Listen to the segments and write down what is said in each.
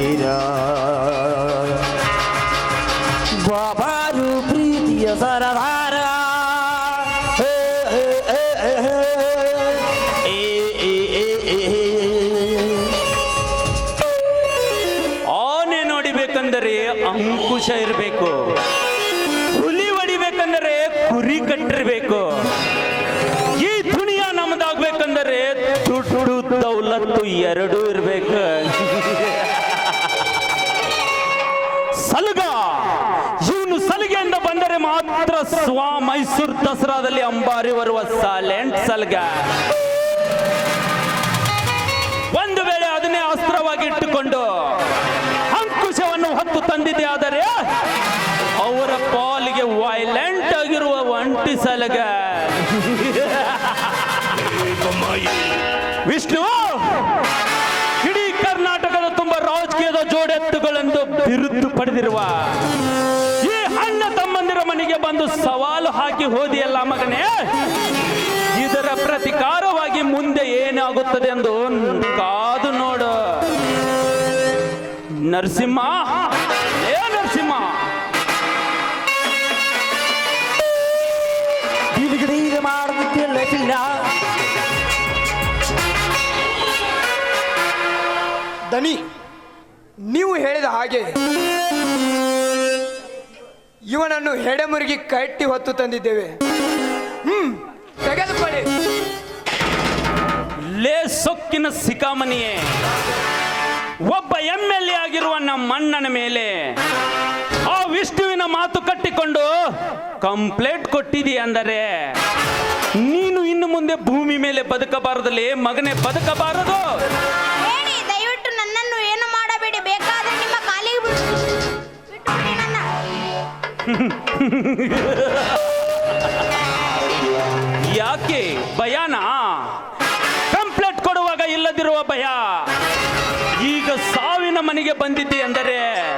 ತೀರ ಪ್ರೀತಿಯ ಸರದಾರ. ಆನೆ ನೋಡಿಬೇಕಂದರೆ ಅಂಕುಶ ಇರಬೇಕು. ಹುಲಿ ಹೊಡಿಬೇಕಂದರೆ ಕುರಿ ಕಟ್ಟಿರಬೇಕು. ಈ ದುನಿಯಾ ನಮ್ದಾಗ್ಬೇಕಂದರೆ ದುಡ್ಡು ದೌಲತ್ತು ಎರಡೂ ಸ್ವಾ ಮೈಸೂರು ದಸರಾದಲ್ಲಿ ಅಂಬಾರಿ ಬರುವ ಸಾಲೆಂಟ್ ಸಲ್ಗ. ಒಂದು ವೇಳೆ ಅದನ್ನೇ ಅಸ್ತ್ರವಾಗಿ ಇಟ್ಟುಕೊಂಡು ಅಂಕುಶವನ್ನು ಹೊತ್ತು ತಂದಿದೆ ಆದರೆ ಅವರ ಪಾಲಿಗೆ ವೈಲೆಂಟ್ ಆಗಿರುವ ಒಂಟಿ ಸಲಗ. ವಿಷ್ಣು, ಇಡೀ ಕರ್ನಾಟಕದ ತುಂಬಾ ರಾಜಕೀಯದ ಜೋಡೆತ್ತುಗಳೆಂದು ಬಿರುದು ಪಡೆದಿರುವ ಬಂದು ಸವಾಲು ಹಾಕಿ ಹೋದಿಯಲ್ಲ ಮಗನೇ? ಇದರ ಪ್ರತಿಕಾರವಾಗಿ ಮುಂದೆ ಏನಾಗುತ್ತದೆ ಎಂದು ಕಾದು ನೋಡು. ನರಸಿಂಹ, ಏ ನರಸಿಂಹ! ದನಿ, ನೀವು ಹೇಳಿದ ಹಾಗೆ ಇವನನ್ನು ಹೆಡೆಮುರುಗಿ ಕಟ್ಟಿ ಹೊತ್ತು ತಂದಿದ್ದೇವೆ. ಹ್ಮ್, ತೆಗೆದುಕೊಳ್ಳಿ. ಲೇ ಸೊಕ್ಕಿನ ಸಿಕಾಮನಿಯೇ ಒಬ್ಬ ಎಂ ಎಲ್ ಎ ಆಗಿರುವ ನಮ್ಮ ಅಣ್ಣನ ಮೇಲೆ ಆ ವಿಷ್ಣುವಿನ ಮಾತು ಕಟ್ಟಿಕೊಂಡು ಕಂಪ್ಲೇಂಟ್ ಕೊಟ್ಟಿದಿ ಅಂದರೆ, ನೀನು ಇನ್ನು ಮುಂದೆ ಭೂಮಿ ಮೇಲೆ ಬದುಕಬಾರದಲ್ಲಿ ಮಗನೇ, ಬದುಕಬಾರದು. ಯಾಕೆ ಭಯನಾ? ಕಂಪ್ಲೇಂಟ್ ಕೊಡುವಾಗ ಇಲ್ಲದಿರುವ ಭಯ. ಈಗ ಸಾವಿನ ಮನೆಗೆ ಬಂದಿದ್ದೆ ಅಂದರೆ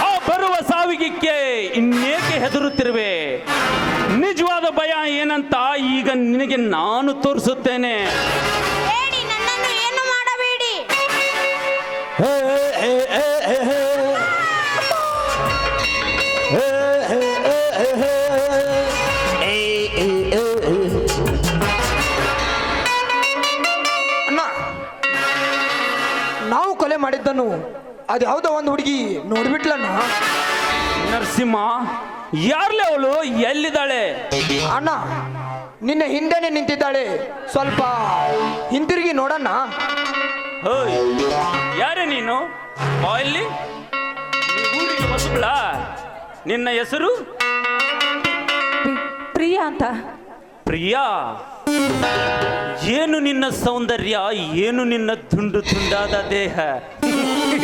ಆ ಬರುವ ಸಾವಿಗೆ ಇನ್ನೇಕೆ ಹೆದರುತ್ತಿರುವೆ? ನಿಜವಾದ ಭಯ ಏನಂತ ಈಗ ನಿನಗೆ ನಾನು ತೋರಿಸುತ್ತೇನೆ. ಮಾಡಿದ್ದನ್ನು ಅದು ಯಾವುದೋ ಒಂದು ಹುಡುಗಿ ನೋಡ್ಬಿಟ್ಲಣ್ಣ ನರಸಿಂಹ ಯಾರ್ಲೆ ಅವಳು? ಎಲ್ಲಿದ್ದಾಳೆ? ಅಣ್ಣ ನಿನ್ನ ಹಿಂದೆನೆ ನಿಂತಿದ್ದಾಳೆ. ಸ್ವಲ್ಪ ಹಿಂತಿರುಗಿ ನೋಡಣ್ಣ. ಯಾರೇ ನೀನು? ಬಾ ಇಲ್ಲಿ? ನೀ ಊರಿಗೆ ಹೊಸಬ್ಳ ನಿನ್ನ ಹೆಸರು? ಪ್ರಿಯಾ ಅಂತ. ಪ್ರಿಯಾ? ಏನು ನಿನ್ನ ಸೌಂದರ್ಯ ಏನು ನಿನ್ನ ತುಂಡು ತುಂಡಾದ ದೇಹ?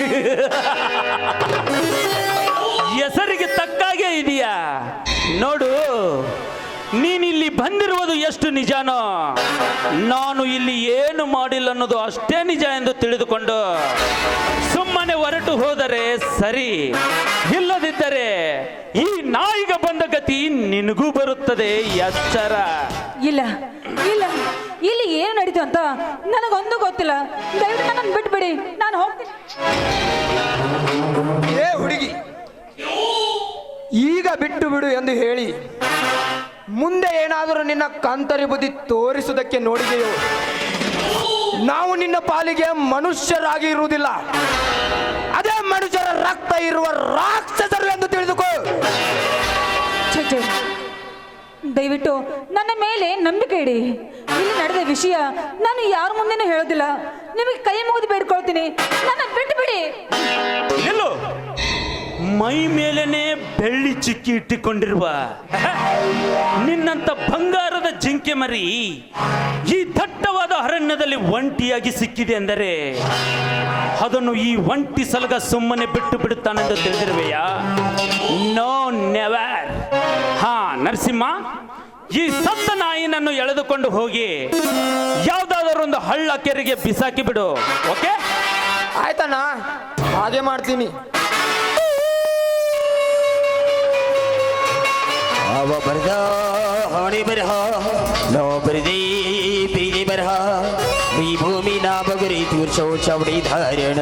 ಹೆಸರಿಗೆ ತಕ್ಕಾಗೆ ಇದೆಯಾ? ನೋಡು, ನೀನಿಲ್ಲಿ ಬಂದಿರುವುದು ಎಷ್ಟು ನಿಜಾನೋ? ನಾನು ಇಲ್ಲಿ ಏನು ಮಾಡಿಲ್ಲ ಅನ್ನೋದು ಅಷ್ಟೇ ನಿಜ ಎಂದು ತಿಳಿದುಕೊಂಡು ಸುಮ್ಮನೆ ಹೊರಟು ಹೋದರೆ ಸರಿ. ಇಲ್ಲದಿದ್ದರೆ ಈ ನಾಯಿಗೆ ಬಂದ ಗತಿ ನಿನಗೂ ಬರುತ್ತದೆ, ಎಚ್ಚರ. ಇಲ್ಲ ಇಲ್ಲ. ಇಲ್ಲಿ ಏನು ನಡೀತು ಅಂತ ನನಗೊಂದು ಗೊತ್ತಿಲ್ಲ. ದಯವಿಟ್ಟು ನನ್ನ ಬಿಟ್ಬಿಡಿ. ನಾನು ಹೋಗ್ತೀನಿ. ಏ ಹುಡುಗಿ. ಈಗ ಬಿಟ್ಟು ಬಿಡು ಎಂದು ಹೇಳಿ ಮುಂದೆ ಏನಾದರೂ ನಿನ್ನ ಕಾಂತರಿ ಬುದ್ಧಿ ತೋರಿಸುವುದಕ್ಕೆ ನೋಡಿದೆಯೋ? ನಾವು ನಿನ್ನ ಪಾಲಿಗೆ ಮನುಷ್ಯರಾಗಿ ಇರುವುದಿಲ್ಲ. ಅದೇ ಮನುಷ್ಯರ ರಕ್ತ ಇರುವ ರಾಕ್ಷಸರು ಎಂದು ತಿಳಿದುಕೋ. ದಯವಿಟ್ಟು ನನ್ನ ಮೇಲೆ ನಂಬಿಕೆ ಇಡಿ. ಇಲ್ಲಿ ನಡೆದ ವಿಷಯ ನಾನು ಯಾರ ಮುಂದೆನೂ ಹೇಳೋದಿಲ್ಲ. ನಿಮಗೆ ಕೈ ಮುಗಿದು ಬೇಡ್ಕೊಳ್ತೀನಿ. ನನ್ನ ಬಿಟ್ಟು ಬಿಡಿ. ನಿಲ್ಲು ಮೈ ಮೇಲೇನೆ ಬೆಳ್ಳಿ ಚಿಕ್ಕಿ ಇಟ್ಟುಕೊಂಡಿರುವ ನಿನ್ನಂತ ಬಂಗಾರದ ಜಿಂಕೆ ಮರಿ ಈ ದಟ್ಟವಾದ ಅರಣ್ಯದಲ್ಲಿ ಒಂಟಿಯಾಗಿ ಸಿಕ್ಕಿದೆ ಎಂದರೆ ಅದನ್ನು ಈ ಒಂಟಿ ಸಲಗ ಸುಮ್ಮನೆ ಬಿಟ್ಟು ಬಿಡುತ್ತಾನೆಂದು ತಿಳಿದಿರುವೆಯಾ? ನೋ ನೆವರ್ ಹಾ, ನರಸಿಂಹ. ಈ ಸತ್ತ ನಾಯಿನನ್ನು ಎಳೆದುಕೊಂಡು ಹೋಗಿ ಯಾವ್ದಾದ್ರು ಒಂದು ಹಳ್ಳ ಕೆರೆಗೆ ಬಿಸಾಕಿ ಬಿಡು ಓಕೆ? ಆಯ್ತಣ್ಣ ಹಾಗೆ ಮಾಡ್ತೀನಿ. ಅವ ಬರದ ಹಾಣಿ ಬರಹ ನೋ ಬರದಿ ಬೀದಿ ಬರಹ ಈ ಭೂಮಿ ನಾ ಬಗುರಿ ತೂರ್ಸೋ ಚೌಡಿ ಧಾರಣ.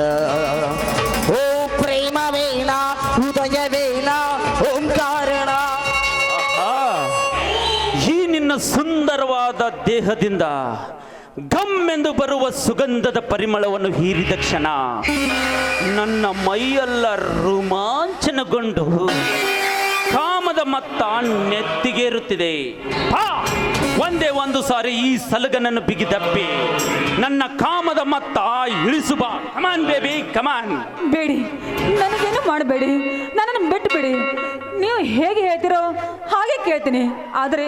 ಸುಂದರವಾದ ದೇಹದಿಂದ ಗಮ್ ಎಂದು ಬರುವ ಸುಗಂಧದ ಪರಿಮಳವನ್ನು ಹೀರಿದ ಕ್ಷಣ ನನ್ನ ಮೈಯೆಲ್ಲ ರೋಮಾಂಚನಗೊಂಡು ಕಾಮದ ಮತ್ತ ನೆತ್ತಿಗೇರುತ್ತಿದೆ. ಒಂದೇ ಒಂದು ಸಾರಿ ಈ ಸಲಗನನ್ನು ಬಿಗಿದಪ್ಪಿ. ನನ್ನ ಕಾಮದ ಮತ್ತ ಇಳಿಸು ಬಾ. ಕಮಾನ್ ಬೇಬಿ ಕಮಾನ್ ಬೇಡಿ, ನನಗೇನು ಮಾಡಬೇಡಿ. ನನ್ನನ್ನು ಬಿಟ್ಟು ಬಿಡಿ ನೀವು ಹೇಗೆ ಹೇಳ್ತೀರೋ ಹಾಗೆ ಕೇಳ್ತೀನಿ. ಆದರೆ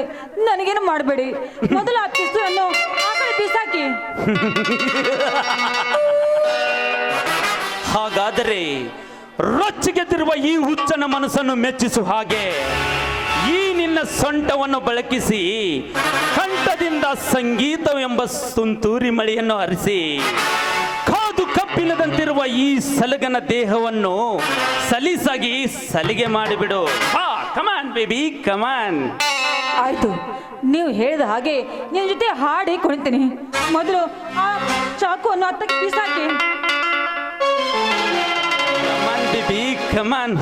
ನನಗೇನು ಮಾಡಬೇಡಿ. ಮೊದಲು ಆ ಪಿಸ್ತೂಲನ್ನು ಆ ಕಡೆ ಬಿಸಾಕಿ ಹಾಗಾದರೆ ರೊಚ್ಚಿಗೆದಿರುವ ಈ ಹುಚ್ಚನ ಮನಸ್ಸನ್ನು ಮೆಚ್ಚಿಸು ಹಾಗೆ. ಈ ನಿನ್ನ ಸೊಂಟವನ್ನು ಬಳಕಿಸಿ ಕಂಠದಿಂದ ಸಂಗೀತವೆಂಬ ಸುಂತೂರಿ ಮಳೆಯನ್ನು ಹರಿಸಿ ಕಬ್ಬಿಣದಂತಿರುವ ಈ ಸಲಗನ ದೇಹವನ್ನು ಸಲೀಸಾಗಿ ಸಲಿಗೆ ಮಾಡಿಬಿಡು. ಹಾ ಕಮಾನ್ ಬೇಬಿ ಕಮಾನ್ ಆಯ್ತು ನೀವು ಹೇಳಿದ ಹಾಗೆ ನಿನ್ನ ಜೊತೆ ಹಾಡಿ ಕುಣಿತೀನಿ. ಮೊದಲು ಆ ಚಾಕುವನ್ನು ಹತ್ತಕ್ಕೆ ಬೀಸಾಕಿ come on baby come on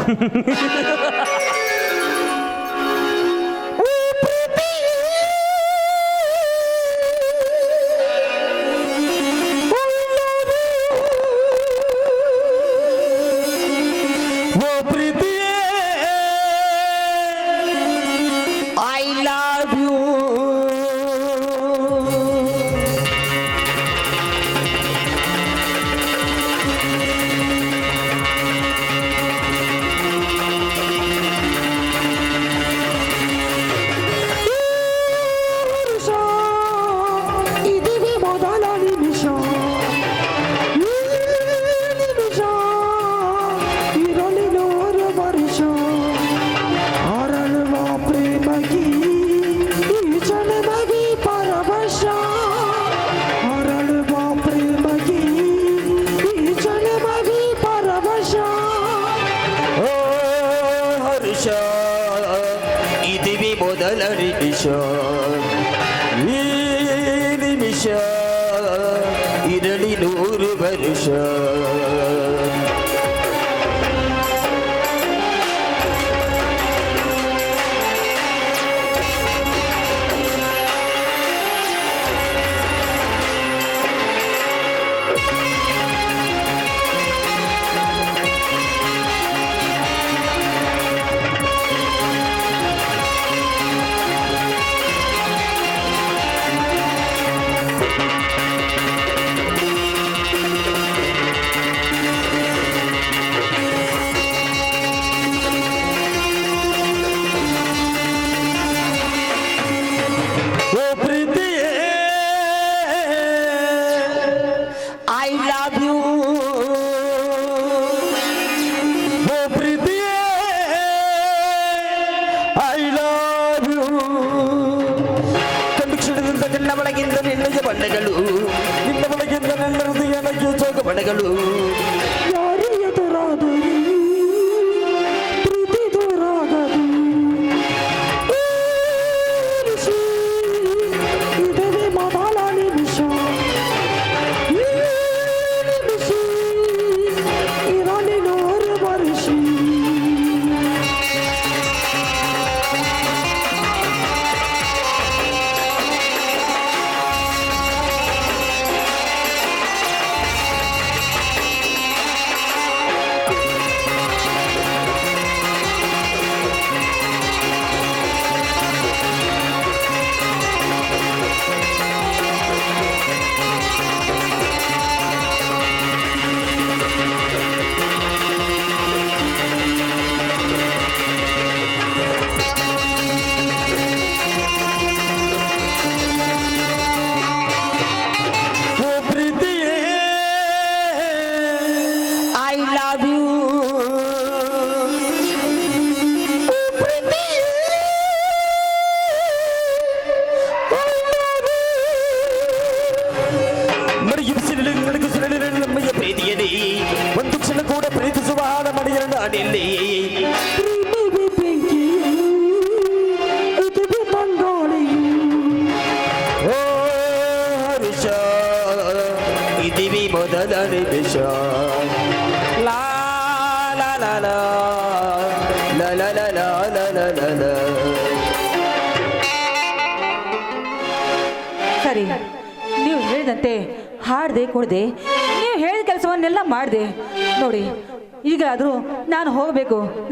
I love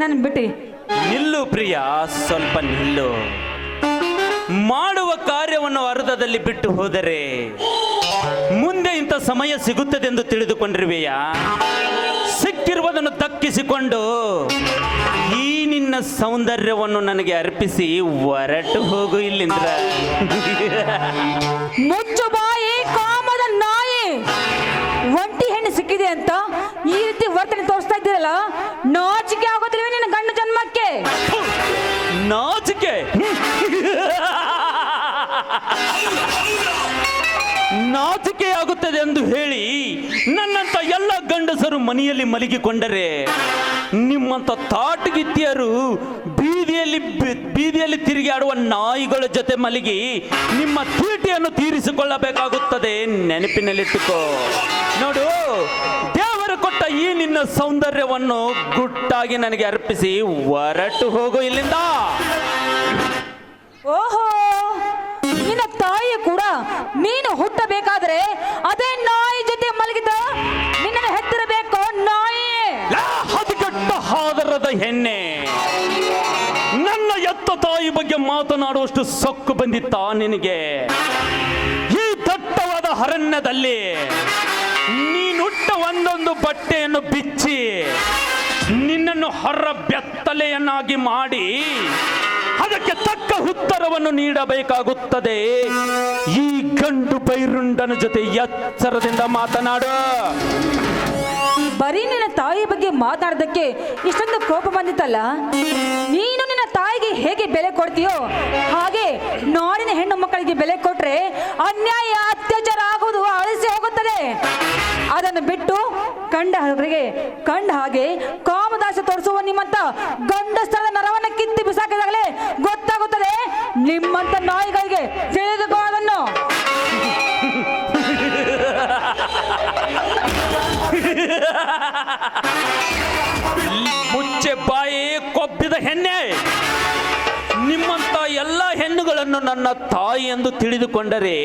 ಹೋಗಬೇಕು ನಾನು ಬಿಟ್ಟು ನಿಲ್ಲು ಪ್ರಿಯ ಸ್ವಲ್ಪ ನಿಲ್ಲು. ಮಾಡುವ ಕಾರ್ಯವನ್ನು ಅರ್ಧದಲ್ಲಿ ಬಿಟ್ಟು ಹೋದರೆ ಮುಂದೆ ಇಂಥ ಸಮಯ ಸಿಗುತ್ತದೆ ಎಂದು ತಿಳಿದುಕೊಂಡಿರುವೆಯಾ? ಸಿಕ್ಕಿರುವುದನ್ನು ತಕ್ಕಿಸಿಕೊಂಡು ಈ ನಿನ್ನ ಸೌಂದರ್ಯವನ್ನು ನನಗೆ ಅರ್ಪಿಸಿ ಹೊರಟು ಹೋಗು ಇಲ್ಲಿಂದ ಮುಚ್ಚು ಬಾಯಿ ಕಾಮದ ನಾಯಿ. ಒಂಟಿ ಹೆಣ್ಣು ಸಿಕ್ಕಿದೆ ಅಂತ ಈ ರೀತಿ ವರ್ತನೆ ತೋರಿಸ್ತಾ ಇದ್ದೀರಲ್ಲ ನಾಚಿಕೆ ನಾಚಿಕೆ. ನಾಚಿಕೆ ಆಗುತ್ತದೆ ಎಂದು ಹೇಳಿ ನನ್ನಂತ ಎಲ್ಲ ಗಂಡಸರು ಮನೆಯಲ್ಲಿ ಮಲಗಿಕೊಂಡರೆ ನಿಮ್ಮಂತ ತಾಟಗಿತ್ತಿಯರು ಬೀದಿಯಲ್ಲಿ ಬೀದಿಯಲ್ಲಿ ತಿರುಗಾಡುವ ನಾಯಿಗಳ ಜೊತೆ ಮಲಗಿ ನಿಮ್ಮ ತೀಟಿಯನ್ನು ತೀರಿಸಿಕೊಳ್ಳಬೇಕಾಗುತ್ತದೆ. ನೆನಪಿನಲ್ಲಿಟ್ಟುಕೋ. ನೋಡು ಸೌಂದರ್ಯವನ್ನು ಗುಟ್ಟಾಗಿ ನನಗೆ ಅರ್ಪಿಸಿ ಹೊರಟು ಹೋಗು ಇಲ್ಲಿಂದ. ಓಹೋ ನಿನ್ನ ತಾಯಿ ಕೂಡ ನೀನು ಹುಟ್ಟಬೇಕಾದ್ರೆ ಅದೇ ನಾಯಿ ಜೊತೆ ಮಲಗಿದ ನಿನ್ನ ಹೆತ್ತಿರಬೇಕು ನಾಯಿ. ಲಾ, ಹದಗೆಟ್ಟ ಹಾದರದ ಹೆಣ್ಣೆ. ನನ್ನ ಎತ್ತ ತಾಯಿ ಬಗ್ಗೆ ಮಾತನಾಡುವಷ್ಟು ಸೊಕ್ಕು ಬಂದಿತ್ತ ನಿನಗೆ? ಈ ದಟ್ಟವಾದ ಅರಣ್ಯದಲ್ಲಿ ಒಂದೊಂದು ಬಟ್ಟೆಯನ್ನು ಬಿಚ್ಚಿ ನಿನ್ನನ್ನು ಹೊರ ಬೆತ್ತಲೆಯನ್ನಾಗಿ ಮಾಡಿ ಅದಕ್ಕೆ ತಕ್ಕ ಉತ್ತರವನ್ನು ನೀಡಬೇಕಾಗುತ್ತದೆ. ಈ ಗಂಡು ಬೈರುಂಡನ ಜೊತೆ ಎಚ್ಚರದಿಂದ ಮಾತನಾಡು. ಬರೀ ನಿನ್ನ ತಾಯಿ ಬಗ್ಗೆ ಮಾತಾಡೋದಕ್ಕೆ ಇಷ್ಟೊಂದು ಕೋಪ ಬಂದಿತ್ತಲ್ಲ? ನೀನು ನಿನ್ನ ತಾಯಿಗೆ ಹೇಗೆ ಬೆಲೆ ಕೊಡ್ತೀಯೋ ಹಾಗೆ ನಾಡಿನ ಹೆಣ್ಣು ಮಕ್ಕಳಿಗೆ ಬೆಲೆ ಕೊಟ್ರೆ ಅನ್ಯಾಯ ಹಾಗೆ ಕಂಡ ಹಾಗೆ ಕಾಮದಾಸ ತೋರಿಸುವ ನಿಮ್ಮಂತ ಗಂಡಸ್ತನದ ನರವನ್ನ ಕಿತ್ತಿ ಬಿಸಾಕಿದಾಗಲೇ ಗೊತ್ತಾಗುತ್ತದೆ ನಿಮ್ಮಂತ ನಾಯಿಗಳಿಗೆ ತಿಳಿದುಕೋ ಅದನ್ನು ಮುಚ್ಚೆ ಬಾಯಿ ಕೊಬ್ಬಿದ ಹೆಣ್ಣೆ. ನಿಮ್ಮಂತ ಎಲ್ಲ ಹೆಣ್ಣುಗಳನ್ನು ನನ್ನ ತಾಯಿ ಎಂದು ತಿಳಿದುಕೊಂಡರೆ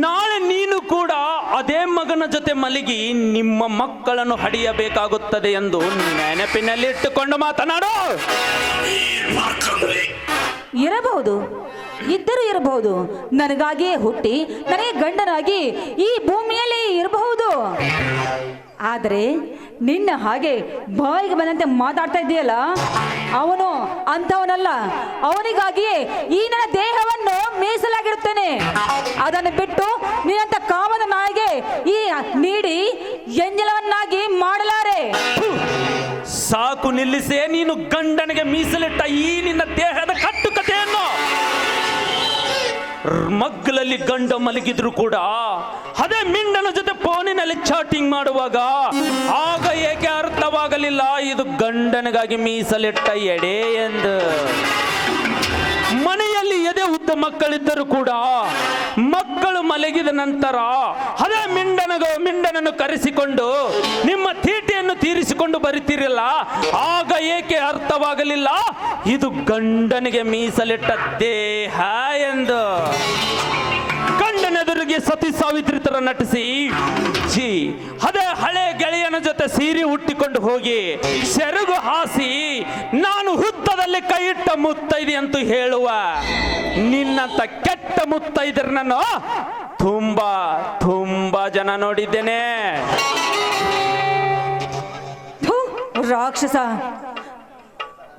ನಾಳೆ ನೀನು ಕೂಡ ಅದೇ ಮಗನ ಜೊತೆ ಮಲಗಿ ನಿಮ್ಮ ಮಕ್ಕಳನ್ನು ಹಡಿಯಬೇಕಾಗುತ್ತದೆ ಎಂದು ನೆನಪಿನಲ್ಲಿಟ್ಟುಕೊಂಡು ಮಾತನಾಡು. ಇರಬಹುದು. ಇದ್ದರೂ ಇರಬಹುದು. ನನಗಾಗಿಯೇ ಹುಟ್ಟಿ, ನನಗೆ ಗಂಡನಾಗಿ ಈ ಭೂಮಿಯಲ್ಲಿ ಇರಬಹುದು. ಆದರೆ ನಿನ್ನ ಹಾಗೆ ಬಾಯಿಗೆ ಬಂದಂತೆ ಮಾತಾಡ್ತಾ ಇದೆಯಲ್ಲ, ಅವನು ಅಂಥವನಲ್ಲ ಅವನಿಗಾಗಿಯೇ ಈ ನನ್ನ ದೇಹವನ್ನು ಮೀಸಲಾಗಿರುತ್ತೇನೆ. ಅದನ್ನು ಬಿಟ್ಟು ನೀನಂತ ಕಾಮದ ನಾಯಿಗೆ ಈ ನೀಡಿ ಎಂಜಲವನ್ನಾಗಿ ಮಾಡಲಾರೆ. ಸಾಕು ನಿಲ್ಲಿಸೇ ನೀನು ಗಂಡನಿಗೆ ಮೀಸಲಿಟ್ಟ ಈ ನಿನ್ನ ದೇಹದ ಕಟ್ಟುಕತೆಯನ್ನು ಮಗ್ಗಲಲ್ಲಿ ಗಂಡ ಮಲಗಿದ್ರು ಕೂಡ. ಅದೇ ಮಿಂಡನ ಜೊತೆ ಫೋನಿನಲ್ಲಿ ಚಾಟಿಂಗ್ ಮಾಡುವಾಗ ಆಗ ಏಕೆ ಅರ್ಥವಾಗಲಿಲ್ಲ? ಇದು ಗಂಡನಿಗಾಗಿ ಮೀಸಲಿಟ್ಟ ಎಡೆ ಎಂದು. ಮನೆಯಲ್ಲಿ ಎದೆ ಉದ್ದ ಮಕ್ಕಳಿದ್ದರೂ ಕೂಡ ಮಕ್ಕಳು ಮಲಗಿದ ನಂತರ ಅದೇ ಮಿಂಡನಗ, ಮಿಂಡನನ್ನು ಕರೆಸಿಕೊಂಡು ನಿಮ್ಮ ತೀಟಿಯನ್ನು ತೀರಿಸಿಕೊಂಡು ಬರುತ್ತೀರಲ್ಲ, ಆಗ ಏಕೆ ಅರ್ಥವಾಗಲಿಲ್ಲ? ಇದು ಗಂಡನಿಗೆ ಮೀಸಲಿಟ್ಟ ದೇಹ ಎಂದು. ಗಂಡನೆದುರಿಗೆ ಸತಿ ಸಾವಿತ್ರಿ ತರ ನಟಿಸಿ ಜಿ, ಅದೇ ಹಳೆ ಗೆಳೆಯನ ಜೊತೆ ಸೀರೆ ಹುಟ್ಟಿಕೊಂಡು ಹೋಗಿ ಸೆರಗು ಹಾಸಿ, ನಾನು ಹುತ್ತದಲ್ಲಿ ಕೈ ಇಟ್ಟ ಮುತ್ತೈದೆ ಅಂತ ಹೇಳುವ ನಿನ್ನಂತ ಕೆಟ್ಟ ಮುತ್ತೈದರನ್ನು ತುಂಬಾ ತುಂಬಾ ಜನ ನೋಡಿದ್ದೇನೆ. ರಾಕ್ಷಸ.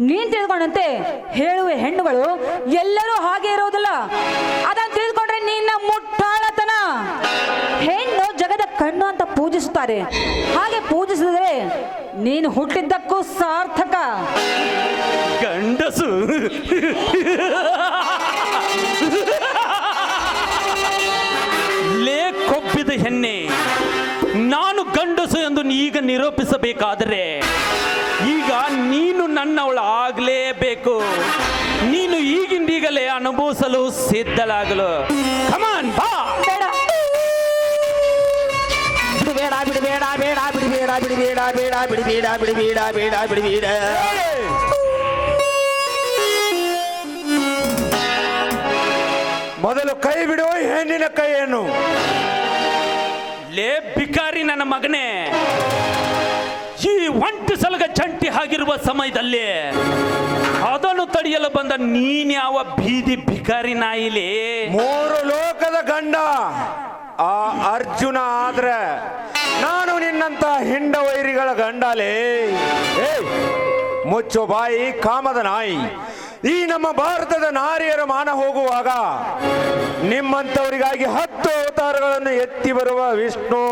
ನೀನ್ ತಿಳ್ಕೊಂಡಂತೆ ಹೇಳುವ ಹೆಣ್ಣುಗಳು ಎಲ್ಲರೂ ಹಾಗೆ ಇರೋದಿಲ್ಲ. ಅದನ್ನು ತಿಳ್ಕೊಂಡ್ರೆ ನಿನ್ನ ಮುಟ್ಟಾಳತನ. ಹೆಣ್ಣು ಜಗದ ಕಣ್ಣು ಅಂತ ಪೂಜಿಸುತ್ತಾರೆ. ಹಾಗೆ ಪೂಜಿಸಿದ್ರೆ ನೀನು ಹುಟ್ಟಿದ್ದಕ್ಕೂ ಸಾರ್ಥಕ. ಗಂಡಸು. ಲೇ ಕೊಬ್ಬಿದ ಹೆಣ್ಣೆ, ನಾನು ಗಂಡಸು ಎಂದು ಈಗ ನಿರೂಪಿಸಬೇಕಾದರೆ ನೀನು ನನ್ನವಳು ಆಗಲೇಬೇಕು. ನೀನು ಈಗಿಂದೀಗಲೇ ಅನುಭವಿಸಲು ಸಿದ್ಧಳಾಗಲು. ಕಮಾನ್ ಬಾ. ಬೇಡ. ಬಿಡಬೇಡ ಬೇಡ ಬಿಡಬೇಡ ಬಿಡಿಬೇಡ ಬೇಡ ಬಿಡಿಬೇಡ ಬಿಡಬೇಡ ಬೇಡ ಬಿಡಿಬೇಡ ಮೊದಲು ಕೈ ಬಿಡು ಹೆಣ್ಣಿನ ಏನು ಲೇ ಬಿಕಾರಿ ನನ್ನ ಮಗನೇ. ಈ ಒಂಟು ಸಲಗ ಚಂಟಿ ಆಗಿರುವ ಸಮಯದಲ್ಲಿ ಅದನ್ನು ತಡೆಯಲು ಬಂದ ನೀನ್ಯಾವ ಬೀದಿ ಭಿಕಾರಿ ನಾಯಿಲಿ? ಮೂರು ಲೋಕದ ಗಂಡ. ಆ ಅರ್ಜುನ ಆದ್ರೆ ನಾನು ನಿನ್ನಂತ ಹಿಂಡ ವೈರಿಗಳ ಗಂಡಲೇ. ಮುಚ್ಚು ಬಾಯಿ, ಕಾಮದ ನಾಯಿ. ಈ ನಮ್ಮ ಭಾರತದ ನಾರಿಯರ ಮಾನ ಹೋಗುವಾಗ ನಿಮ್ಮಂಥವರಿಗಾಗಿ ಹತ್ತು ಅವತಾರಗಳನ್ನು ಎತ್ತಿ ಬರುವ ವಿಷ್ಣು.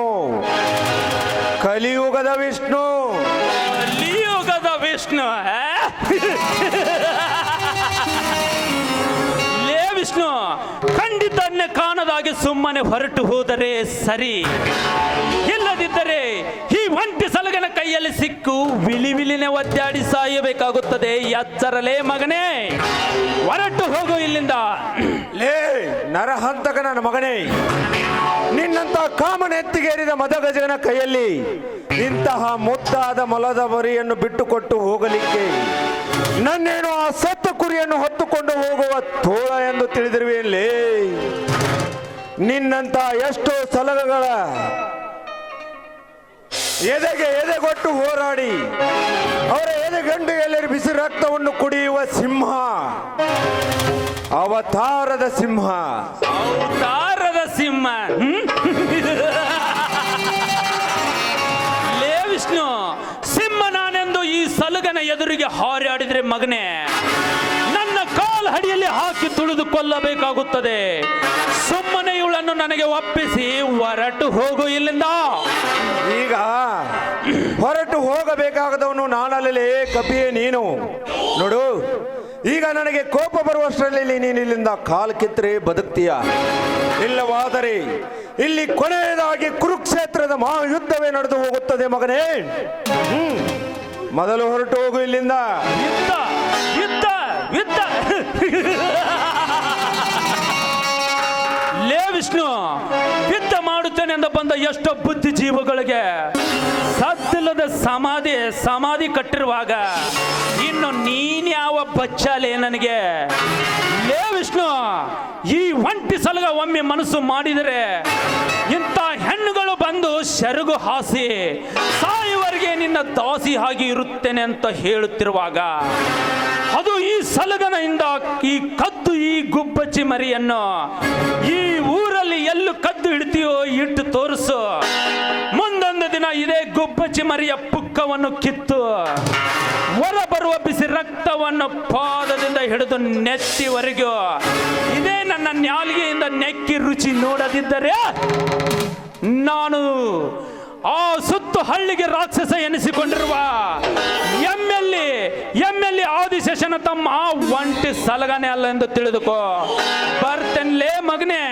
ಕಲಿಯುಗದ ವಿಷ್ಣು ಕಲಿಯುಗದ ವಿಷ್ಣು? ಲೇ ವಿಷ್ಣು ಖಂಡಿತನ್ನೇ ಕಾಣದಾಗಿ ಸುಮ್ಮನೆ ಹೊರಟು ಹೋದರೆ ಸರಿ ಇಲ್ಲದಿದ್ದರೆ ಒಂಟಿ ಸಲಗನ ಕೈಯಲ್ಲಿ ಸಿಕ್ಕು ವಿಲಿ ವಿಲಿನ ಒದ್ದಾಡಿ ಸಾಯಬೇಕಾಗುತ್ತದೆ. ಎಚ್ಚರಲೇ ಮಗನೇ, ಹೊರಟು ಹೋಗು ಇಲ್ಲಿಂದ. ಲೇ ನರಹಂತಕ ನನ್ನ ಮಗನೇ, ನಿನ್ನಂತ ಕಾಮನೆತ್ತಿಗೇರಿದ ಮದಗಜನ ಕೈಯಲ್ಲಿ ಇಂತಹ ಮುದ್ದಾದ ಮೊಲದ ಮರಿಯನ್ನು ಬಿಟ್ಟುಕೊಟ್ಟು ಹೋಗಲಿಕ್ಕೆ ನನ್ನೇನು ಆ ಸತ್ತ ಕುರಿಯನ್ನು ಹೊತ್ತುಕೊಂಡು ಹೋಗುವ ತೋಳ ಎಂದು ತಿಳಿದಿರುವೆಯಲ್ಲೇ ನಿನ್ನಂತ ಎಷ್ಟೋ ಸಲಗಗಳ ಎದೆಗೆ ಎದೆಗೊಟ್ಟು ಹೋರಾಡಿ, ಅವರ ಎದೆಗಂಡು ಎಲ್ಲರಿ ಬಿಸಿ ರಕ್ತವನ್ನು ಕುಡಿಯುವ ಸಿಂಹ, ಅವತಾರದ ಸಿಂಹ. ಅವತಾರದ ಸಿಂಹ? ಲೇ ವಿಷ್ಣು, ಸಿಂಹ ನಾನೆಂದು ಈ ಸಲಗನ ಎದುರಿಗೆ ಹಾರಾಡಿದ್ರೆ ಮಗನೇ. ಕಾಲ್ ಹಡಿಯಲ್ಲಿ ಹಾಕಿ ತುಳಿದು ಕೊಲ್ಲಬೇಕಾಗುತ್ತದೆ ಸುಮ್ಮನೆ ಇವಳನ್ನು ನನಗೆ ಒಪ್ಪಿಸಿ ಹೊರಟು ಹೋಗು ಇಲ್ಲಿಂದ. ಈಗ ಹೊರಟು ಹೋಗಬೇಕಾಗದವನು ನಾನಲ್ಲೇ ಕಪಿಯೇ ನೀನು. ನೋಡು ಈಗ ನನಗೆ ಕೋಪ ಬರುವಷ್ಟರಲ್ಲಿ ನೀನು ಇಲ್ಲಿಂದ ಕಾಲು ಕಿತ್ತರೆ ಬದುಕ್ತೀಯ. ಇಲ್ಲವಾದರೆ ಇಲ್ಲಿ ಕೊನೆಯದಾಗಿ ಕುರುಕ್ಷೇತ್ರದ ಮಹಾಯುದ್ಧವೇ ನಡೆದು ಹೋಗುತ್ತದೆ ಮಗನೇ. ಹ್ಮ್ ಮೊದಲು ಹೊರಟು ಹೋಗು ಇಲ್ಲಿಂದ. ಯುದ್ಧ ಲೇ ವಿಷ್ಣು ಯುದ್ಧ ಮಾಡುತ್ತೇನೆ ಎಂದು ಬಂದ ಎಷ್ಟೋ ಬುದ್ಧಿ ಜೀವಗಳಿಗೆ ಸದ್ದಿಲ್ಲದ ಸಮಾಧಿ ಸಮಾಧಿ ಕಟ್ಟಿರುವಾಗ ಇನ್ನು ನೀನ್ ಯಾವ ಬಚ್ಚಾಲೆ ನನಗೆ? ಲೇ ವಿಷ್ಣು, ಈ ಒಂಟಿ ಸಲಗ ಒಮ್ಮೆ ಮನಸ್ಸು ಮಾಡಿದರೆ ಇಂಥ ಹೆಣ್ಣುಗಳು ಬಂದು ಸೆರಗು ಹಾಸಿ ಸಾಯುವರೆಗೆ ನಿನ್ನ ದಾಸಿ ಆಗಿ ಇರುತ್ತೇನೆ ಅಂತ ಹೇಳುತ್ತಿರುವಾಗ ಅದು ಈ ಸಲಗನೆಯಿಂದ ಈ ಕದ್ದು ಈ ಗುಬ್ಬಚ್ಚಿ ಮರಿಯನ್ನು ಈ ಊರಲ್ಲಿ ಎಲ್ಲೂ ಕದ್ದು ಹಿಡ್ತೀಯೋ ಇಟ್ಟು ತೋರಿಸು. ಮುಂದೊಂದು ದಿನ ಇದೇ ಗುಬ್ಬಚ್ಚಿ ಮರಿಯ ಪುಕ್ಕವನ್ನು ಕಿತ್ತು. ಹೊರ ಬರುವ ಬಿಸಿ ರಕ್ತವನ್ನು ಪಾದದಿಂದ ಹಿಡಿದು ನೆತ್ತಿವರೆಗೂ. ಇದೇ ನನ್ನ ನ್ಯಾಲಿಗೆಯಿಂದ ನೆಕ್ಕಿ ರುಚಿ ನೋಡದಿದ್ದರೆ ನಾನು ಆ ಸುತ್ತು ಹಳ್ಳಿಗೆ ರಾಕ್ಷಸ ಎನಿಸಿಕೊಂಡಿರುವ ಎಮ್ಮೆಲ್ಲಿ ಎಮ್ಮೆಲ್ಲಿ ಆದಿಶೇಷನ ತಮ್ಮ ಆ ಒಂಟಿ ಸಲಗನೆ ಅಲ್ಲ ಎಂದು ತಿಳಿದುಕೋ ಬರ್ತೇನ್ಲೇ ಮಗನೇ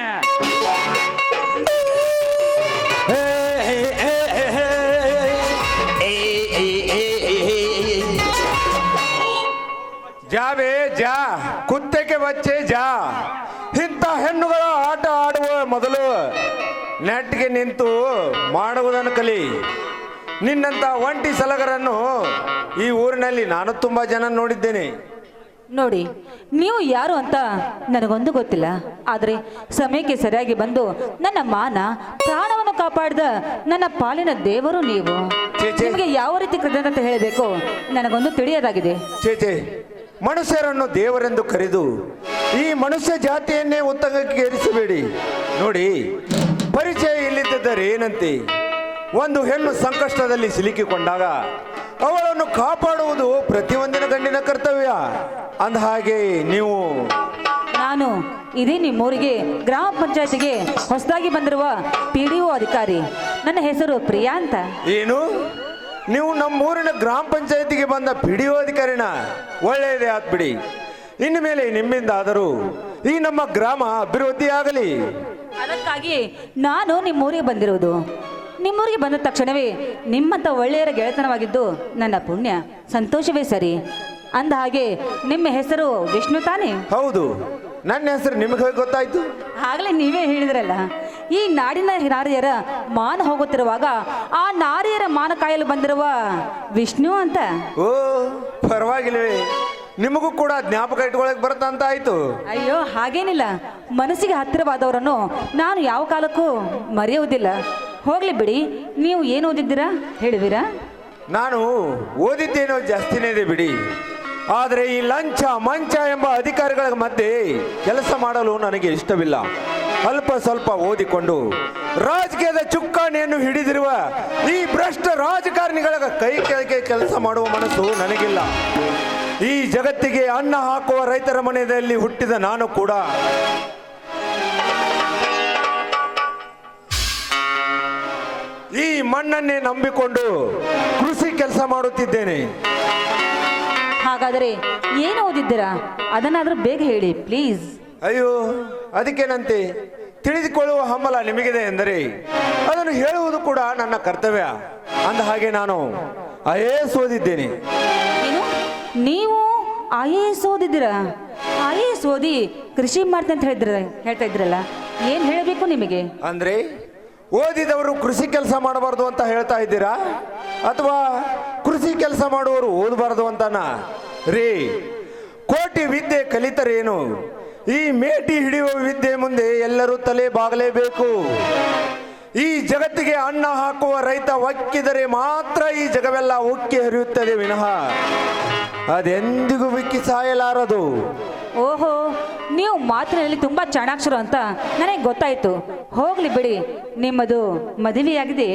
ಜಾವೇ ಜಾ ಕುತ್ತೆಗೆ ಬಚ್ಚೆ ಜಾ ಇಂಥ ಹೆಣ್ಣುಗಳ ಆಟ ಆಡುವ ಮೊದಲು ನೆಟ್ಗೆ ನಿಂತು ಮಾಡುವುದನ್ನು ಕಲಿ. ನಿನ್ನಂತ ಒಂಟಿ ಸಲಗರನ್ನು ಈ ಊರಿನಲ್ಲಿ ನಾನು ತುಂಬಾ ಜನ ನೋಡಿದ್ದೇನೆ. ನೋಡಿ ನೀವು ಯಾರು ಅಂತ ನನಗೊಂದು ಗೊತ್ತಿಲ್ಲ. ಆದರೆ ಸಮಯಕ್ಕೆ ಸರಿಯಾಗಿ ಬಂದು ನನ್ನ ಮಾನ ಪ್ರಾಣವನ್ನು ಕಾಪಾಡಿದ ನನ್ನ ಪಾಲಿನ ದೇವರು ನೀವು. ನಿಮಗೆ ಯಾವ ರೀತಿ ಕೃತಜ್ಞತೆ ಹೇಳಬೇಕು? ನನಗೊಂದು ತಿಳಿಯದಾಗಿದೆ. ಚೇಚೆ ಮನುಷ್ಯರನ್ನು ದೇವರೆಂದು ಕರೆದು ಈ ಮನುಷ್ಯ ಜಾತಿಯನ್ನೇ ಉತ್ತಂಗಕ್ಕೆ ಏರಿಸಬೇಡಿ. ನೋಡಿ ಪರಿಚಯ ಇಲ್ಲಿದ್ದರೆ ಏನಂತೆ? ಒಂದು ಹೆಣ್ಣು ಸಂಕಷ್ಟದಲ್ಲಿ ಸಿಲುಕಿಕೊಂಡಾಗ ಅವಳನ್ನು ಕಾಪಾಡುವುದು ಪ್ರತಿಯೊಂದಿನ ಗಂಡಿನ ಕರ್ತವ್ಯ. ಅಂದ ಹಾಗೆ ನೀವು ನಾನು ಇದೇ ನಿಮ್ಮೂರಿಗೆ ಗ್ರಾಮ ಪಂಚಾಯತಿಗೆ ಹೊಸದಾಗಿ ಬಂದಿರುವ ಪಿ ಡಿ ಒ ಅಧಿಕಾರಿ. ನನ್ನ ಹೆಸರು ಪ್ರಿಯಾ ಅಂತ. ಏನು? ನೀವು ನಮ್ಮೂರಿನ ಗ್ರಾಮ ಪಂಚಾಯತಿಗೆ ಬಂದ ಪಿ ಡಿ ಒ ಅಧಿಕಾರಿನ? ಒಳ್ಳೆಯದೇ ಆತ್ ಬಿಡಿ ಇನ್ನು ಮೇಲೆ ನಿಮ್ಮಿಂದಾದರೂ ಈ ನಮ್ಮ ಗ್ರಾಮ ಅಭಿವೃದ್ಧಿ ಆಗಲಿ ಅದಕ್ಕಾಗಿ ನಾನು ನಿಮ್ಮೂರಿಗೆ ಬಂದಿರುವುದು. ನಿಮ್ಮೂರಿಗೆ ಬಂದ ತಕ್ಷಣವೇ ನಿಮ್ಮಂಥ ಒಳ್ಳೆಯರ ಗೆಳೆತನವಾಗಿದ್ದು ನನ್ನ ಪುಣ್ಯ. ಸಂತೋಷವೇ ಸರಿ. ಅಂದ ಹಾಗೆ ನಿಮ್ಮ ಹೆಸರು ವಿಷ್ಣು ತಾನೇ? ಹೌದು. ನನ್ನ ಹೆಸರು ನಿಮಗೆ ಗೊತ್ತಾಯ್ತು? ಆಗಲೇ ನೀವೇ ಹೇಳಿದ್ರಲ್ಲ. ಈ ನಾಡಿನ ನಾರಿಯರ ಮಾನ ಹೋಗುತ್ತಿರುವಾಗ ಆ ನಾರಿಯರ ಮಾನ ಕಾಯಲು ಬಂದಿರುವ ವಿಷ್ಣು ಅಂತ. ಓ ಪರವಾಗಿಲ್ವೇ ನಿಮಗೂ ಕೂಡ ಜ್ಞಾಪಕ ಇಟ್ಕೊಳಕ್ ಬರುತ್ತಂತ ಆಯ್ತು. ಅಯ್ಯೋ ಹಾಗೇನಿಲ್ಲ. ಮನಸ್ಸಿಗೆ ಹತ್ತಿರವಾದವರನ್ನು ನಾನು ಯಾವ ಕಾಲಕ್ಕೂ ಮರೆಯುವುದಿಲ್ಲ. ಹೋಗ್ಲಿ ಬಿಡಿ ನೀವು ಏನು ಓದಿದ್ದೀರಾ ಹೇಳುವಿರಾ? ನಾನು ಓದಿದ್ದೇನೋ ಜಾಸ್ತಿನೇ ಇದೆ ಬಿಡಿ. ಆದರೆ ಈ ಲಂಚ ಮಂಚ ಎಂಬ ಅಧಿಕಾರಿಗಳ ಮಧ್ಯೆ ಕೆಲಸ ಮಾಡಲು ನನಗೆ ಇಷ್ಟವಿಲ್ಲ. ಅಲ್ಪ ಸ್ವಲ್ಪ ಓದಿಕೊಂಡು ರಾಜಕೀಯದ ಚುಕ್ಕಾಣಿಯನ್ನು ಹಿಡಿದಿರುವ ಈ ಭ್ರಷ್ಟ ರಾಜಕಾರಣಿಗಳ ಕೈ ಕೆಳಗೆ ಕೆಲಸ ಮಾಡುವ ಮನಸ್ಸು ನನಗಿಲ್ಲ. ಈ ಜಗತ್ತಿಗೆ ಅನ್ನ ಹಾಕುವ ರೈತರ ಮನೆಯಲ್ಲಿ ಹುಟ್ಟಿದ ನಾನು ಕೂಡ. ಈ ಮಣ್ಣನ್ನೇ ನಂಬಿಕೊಂಡು ಕೃಷಿ ಕೆಲಸ ಮಾಡುತ್ತಿದ್ದೇನೆ. ಹಾಗಾದರೆ ಏನು ಓದಿದ್ದೀರಾ? ಅದನ್ನಾದ್ರೂ ಬೇಗ ಹೇಳಿ ಪ್ಲೀಸ್ ಅಯ್ಯೋ ಅದಕ್ಕೇನಂತೆ? ತಿಳಿದುಕೊಳ್ಳುವ ಹಂಬಲ ನಿಮಗಿದೆ ಎಂದರೆ ಅದನ್ನು ಹೇಳುವುದು ಕೂಡ ನನ್ನ ಕರ್ತವ್ಯ. ಅಂದ ಹಾಗೆ ನಾನು ಐ ಎ ಎಸ್ ಓದಿದ್ದೇನೆ. ನೀವು ಐ ಎ ಎಸ್ ಓದಿದ್ದೀರಾ? ಐ ಎ ಎಸ್ ಓದಿ ಕೃಷಿ ಮಾಡ್ತೀನಿ ಅಂತ ಹೇಳಿದ್ರ, ಹೇಳ್ತಾ ಇದ್ರಲ್ಲ, ಏನು ಹೇಳಬೇಕು ನಿಮಗೆ? ಅಂದ್ರೆ ಓದಿದವರು ಕೃಷಿ ಕೆಲಸ ಮಾಡಬಾರ್ದು ಅಂತ ಹೇಳ್ತಾ ಇದ್ದೀರಾ? ಅಥವಾ ಕೃಷಿ ಕೆಲಸ ಮಾಡುವವರು ಓದಬಾರ್ದು ಅಂತನಾ? ರೀ, ಕೋಟಿ ವಿದ್ಯೆ ಕಲಿತರೇನು ಈ ಮೇಟಿ ಹಿಡಿಯುವ ವಿದ್ಯೆ ಮುಂದೆ ಎಲ್ಲರೂ ತಲೆ ಬಾಗಲೇಬೇಕು. ಈ ಜಗತ್ತಿಗೆ ಅನ್ನ ಹಾಕುವ ರೈತ ಒಕ್ಕಿದರೆ ಮಾತ್ರ ಈ ಜಗವೆಲ್ಲ ಉಕ್ಕಿ ಹರಿಯುತ್ತದೆ ವಿನಃ. ಅದೆಂದಿಗೂ ವಿಕ್ಕಿ ಸಾಯಲಾರದು? ಓಹೋ ನೀವು ಮಾತಿನಲ್ಲಿ ತುಂಬಾ ಚಾಣಾಕ್ಷರು ಅಂತ ನನಗೆ ಗೊತ್ತಾಯ್ತು. ಹೋಗ್ಲಿ ಬಿಡಿ ನಿಮ್ಮದು ಮದುವೆಯಾಗಿದೆ.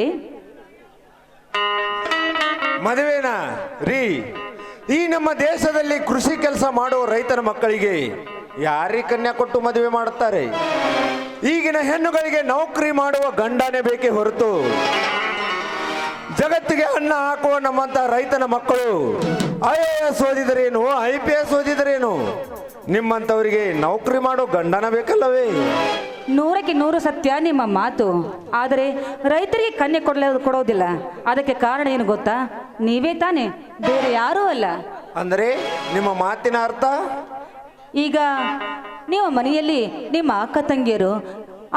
ಮದುವೆನಾ? ರೀ ಈ ನಮ್ಮ ದೇಶದಲ್ಲಿ ಕೃಷಿ ಕೆಲಸ ಮಾಡುವ ರೈತರ ಮಕ್ಕಳಿಗೆ ಯಾರಿಗೆ ಕನ್ಯಾ ಕೊಟ್ಟು ಮದುವೆ ಮಾಡುತ್ತಾರೆ? ಈಗಿನ ಹೆಣ್ಣುಗಳಿಗೆ ನೌಕರಿ ಮಾಡುವ ಗಂಡನೇ ಬೇಕೇ ಹೊರತು ಜಗತ್ತಿಗೆ ಅನ್ನ ಹಾಕುವ ನಮ್ಮಂತ ರೈತನ ಮಕ್ಕಳು ಐ ಎ ಎಸ್ ಓದಿದರೇನು ಐ ಪಿ ಎಸ್ ಓದಿದರೇನು? ನಿಮ್ಮಂತವರಿಗೆ ನೌಕರಿ ಮಾಡೋ ಗಂಡನ ಬೇಕಲ್ಲವೇ? ನೂರಕ್ಕೆ ನೂರು ಸತ್ಯ ನಿಮ್ಮ ಮಾತು. ಆದರೆ ರೈತರಿಗೆ ಕನ್ಯೆ ಕೊಡಲ ಕೊಡೋದಿಲ್ಲ. ಅದಕ್ಕೆ ಕಾರಣ ಏನು ಗೊತ್ತಾ? ನೀವೇ ತಾನೇ ಬೇರೆ ಯಾರೂ ಅಲ್ಲ. ಅಂದರೆ ನಿಮ್ಮ ಮಾತಿನ ಅರ್ಥ? ಈಗ ನಿಮ್ಮ ಮನೆಯಲ್ಲಿ ನಿಮ್ಮ ಅಕ್ಕ ತಂಗಿಯರು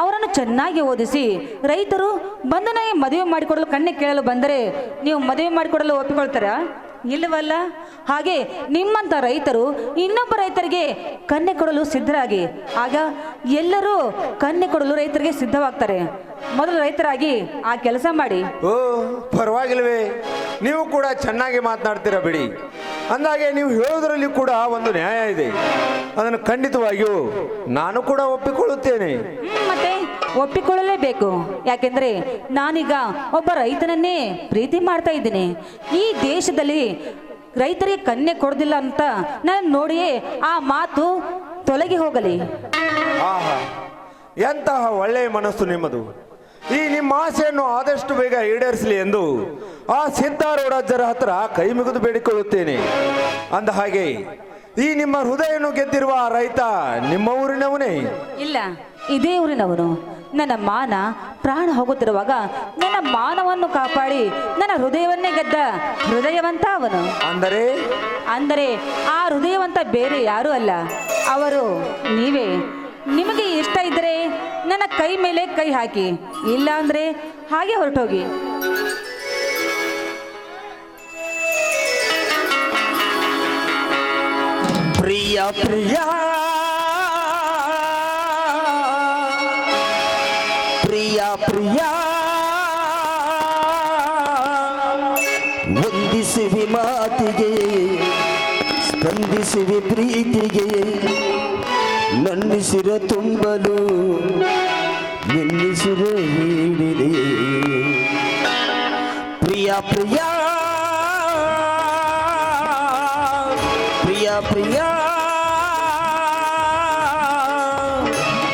ಅವರನ್ನು ಚೆನ್ನಾಗಿ ಓದಿಸಿ ರೈತರು ಬಂದನೇ ಮದುವೆ ಮಾಡಿಕೊಡಲು ಕಣ್ಣೆ ಕೇಳಲು ಬಂದರೆ ನೀವು ಮದುವೆ ಮಾಡಿಕೊಡಲು ಒಪ್ಪಿಕೊಳ್ತಾರ? ಇಲ್ಲವಲ್ಲ. ಹಾಗೆ ನಿಮ್ಮಂಥ ರೈತರು ಇನ್ನೊಬ್ಬ ರೈತರಿಗೆ ಕನ್ನೆ ಕೊಡಲು ಸಿದ್ಧರಾಗಿ, ಆಗ ಎಲ್ಲರೂ ಕನ್ನೆ ಕೊಡಲು ರೈತರಿಗೆ ಸಿದ್ಧವಾಗ್ತಾರೆ. ಮೊದಲು ರೈತರಾಗಿ ಆ ಕೆಲಸ ಮಾಡಿ. ಓ ಪರವಾಗಿಲ್ವೇ. ನೀವು ಕೂಡ ಚೆನ್ನಾಗಿ ಮಾತನಾಡ್ತೀರಾ ಬಿಡಿ. ಅಂದಾಗೆ ನೀವು ಹೇಳೋದ್ರಲ್ಲಿ ಕೂಡ ಒಂದು ನ್ಯಾಯ ಇದೆ. ಅದನ್ನು ಖಂಡಿತವಾಗಿಯೂ ನಾನು ಕೂಡ ಒಪ್ಪಿಕೊಳ್ಳುತ್ತೇನೆ. ಹ್ಮ್, ಮತ್ತೆ ಒಪ್ಪಿಕೊಳ್ಳಲೇಬೇಕು. ಯಾಕೆಂದ್ರೆ ನಾನೀಗ ಒಬ್ಬ ರೈತನನ್ನೇ ಪ್ರೀತಿ ಮಾಡ್ತಾ ಇದ್ದೀನಿ. ಈ ದೇಶದಲ್ಲಿ ರೈತರಿಗೆ ಕನ್ಯೆ ಕೊಡೋದಿಲ್ಲ ಅಂತ ನಾನು ನೋಡಿಯೇ ಆ ಮಾತು ತೊಲಗಿ ಹೋಗಲಿ. ಆಹಾ ಎಂತಹ ಒಳ್ಳೆಯ ಮನಸ್ಸು ನಿಮ್ಮದು. ಈ ನಿಮ್ಮ ಆಸೆಯನ್ನು ಆದಷ್ಟು ಬೇಗ ಈಡೇರಿಸಲಿ ಎಂದು ಆ ಸಿದ್ಧಾರೂಢಜ್ಜರ ಹತ್ರ ಕೈ ಮುಗಿದು ಬೇಡಿಕೊಳ್ಳುತ್ತೇನೆ. ಅಂದ ಹಾಗೆ ಈ ನಿಮ್ಮ ಹೃದಯವನ್ನು ಗೆದ್ದಿರುವ ಆ ರೈತ ನಿಮ್ಮ ಊರಿನವನೇ? ಇಲ್ಲ ಇದೇ ಊರಿನವನು. ನನ್ನ ಮಾನ ಪ್ರಾಣ ಹೋಗುತ್ತಿರುವಾಗ ನನ್ನ ಮಾನವನ್ನು ಕಾಪಾಡಿ ನನ್ನ ಹೃದಯವನ್ನೇ ಗೆದ್ದ ಹೃದಯವಂತ ಅವನು. ಅಂದರೆ? ಅಂದರೆ ಆ ಹೃದಯವಂತ ಬೇರೆ ಯಾರೂ ಅಲ್ಲ. ಅವರು ನೀವೇ. ನಿಮಗೆ ಇಷ್ಟ ಇದ್ದರೆ ನನ್ನ ಕೈ ಮೇಲೆ ಕೈ ಹಾಕಿ, ಇಲ್ಲ ಅಂದ್ರೆ ಹಾಗೆ ಹೊರಟೋಗಿ. ಪ್ರಿಯ ಪ್ರಿಯ. ಪ್ರಿಯ ಪ್ರಿಯ. ವಂದಿಸುವಿ ಮಾತಿಗೆ, ಸ್ಪಂದಿಸುವಿ ಪ್ರೀತಿಗೆ. ನನ್ನಿಸಿರ ತುಂಬಲು ನಿನ್ನಿಸಿರ ಹೇಳಿದೆ. ಪ್ರಿಯ ಪ್ರಿಯ ಪ್ರಿಯ ಪ್ರಿಯ,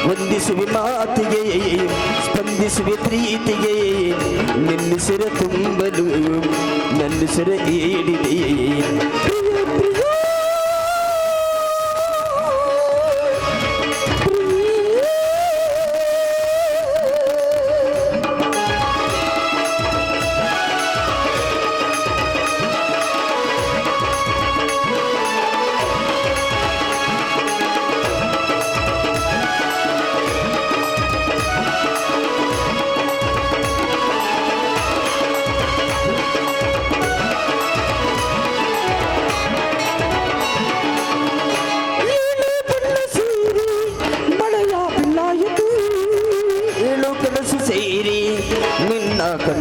ವಂದಿಸುವಿ ಮಾತಿಗೆ, ಸ್ಪಂದಿಸುವಿ ಪ್ರೀತಿಗೆ ನಿಲ್ಲಿಸಿರ ತುಂಬಲು ನಲ್ಲಿಸಿರ ಏಡಿದೆ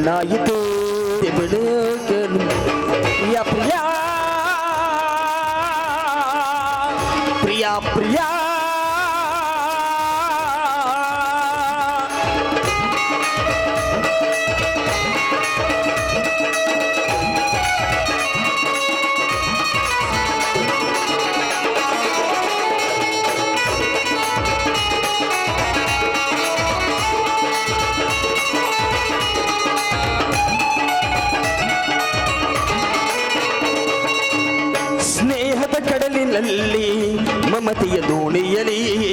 நாயிட்டு விடுக்கணும் எப்படி متي دوني يلي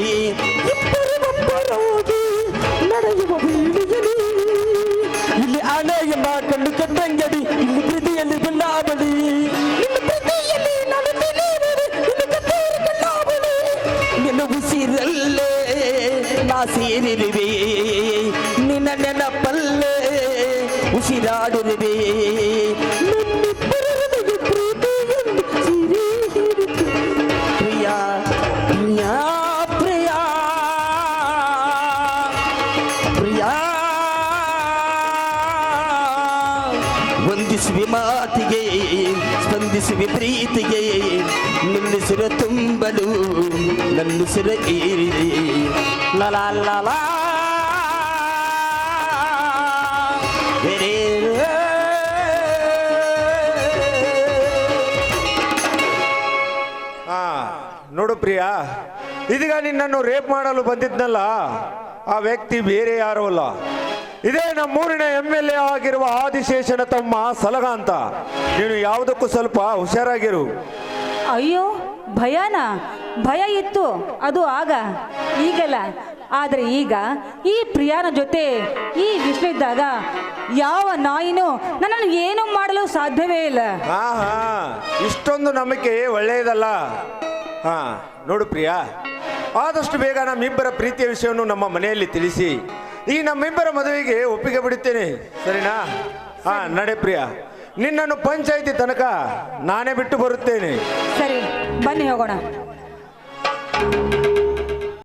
ಲಲ ಲಲ ಹಾ ನೋಡು ಪ್ರಿಯ ಇದೀಗ ನಿನ್ನನ್ನು ರೇಪ್ ಮಾಡಲು ಬಂದಿದ್ನಲ್ಲ ಆ ವ್ಯಕ್ತಿ ಬೇರೆ ಯಾರೂ ಅಲ್ಲ. ಇದೇ ನಮ್ಮೂರಿನ ಎಂ ಎಲ್ ಎ ಆಗಿರುವ ಆದಿಶೇಷನ ತಮ್ಮ ಸಲಗ ಅಂತ. ನೀನು ಯಾವುದಕ್ಕೂ ಸ್ವಲ್ಪ ಹುಷಾರಾಗಿರು. ಅಯ್ಯೋ ಭಯನಾ ಭಯ ಇತ್ತು ಅದು ಆಗ ಈಗಲ್ಲ. ಆದರೆ ಈಗ ಈ ಪ್ರಿಯಾನ ಜೊತೆ ಈ ವಿಷ್ಣು ಇದ್ದಾಗ ಯಾವ ನಾಯಿನೂ ನನ್ನನ್ನು ಏನು ಮಾಡಲು ಸಾಧ್ಯವೇ ಇಲ್ಲ. ಹಾ ಹಾ ಇಷ್ಟೊಂದು ನಂಬಿಕೆ ಒಳ್ಳೆಯದಲ್ಲ. ಹಾ ನೋಡು ಪ್ರಿಯ ಆದಷ್ಟು ಬೇಗ ನಮ್ಮಿಬ್ಬರ ಪ್ರೀತಿಯ ವಿಷಯವನ್ನು ನಮ್ಮ ಮನೆಯಲ್ಲಿ ತಿಳಿಸಿ. ಈ ನಮ್ಮಿಬ್ಬರ ಮದುವೆಗೆ ಒಪ್ಪಿಗೆ ಬಿಡುತ್ತೇನೆ. ಸರಿನಾ? ಹಾ ನಡೆ ಪ್ರಿಯ. ನಿನ್ನನ್ನು ಪಂಚಾಯಿತಿ ತನಕ ನಾನೇ ಬಿಟ್ಟು ಬರುತ್ತೇನೆ. ಸರಿ ಬನ್ನಿ ಹೋಗೋಣ.